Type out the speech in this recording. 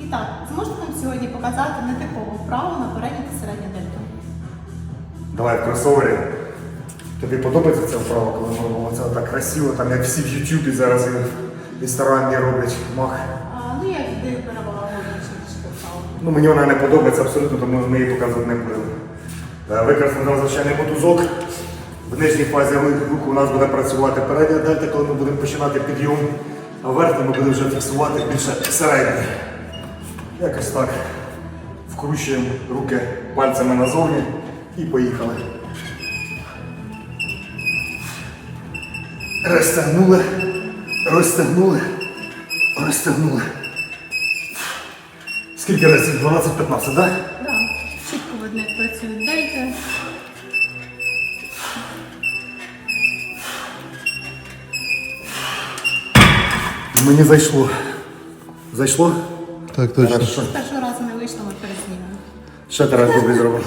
І так, зможете нам сьогодні показати нетипову вправу на передню та середню дельту? Давай в кросовері. Тобі подобається ця вправа, коли ми робимо це так красиво, там як всі в Ютубі зараз в інстаграмі роблять мах. А, ну, я віддаю перевагу трішки вправу. Ну, мені вона не подобається абсолютно, тому ми її показувати не будемо. Використаємо звичайний мотузок. В нижній фазі руху у нас буде працювати передня дельта, коли ми будемо починати підйом, а верхній ми будемо вже фіксувати більше середній. Якось так. Вкручуємо руки пальцями назовні і поїхали. Розтягнули, розтягнули, розтягнули. Скільки разів? 12-15, так? Да? Да. Чітко видно, як працюють дельти. Мені зайшло. Зайшло? Так, точно. Хорошо. З першого разу не вийшло, ми перезнімемо. Ще раз добре зробимо.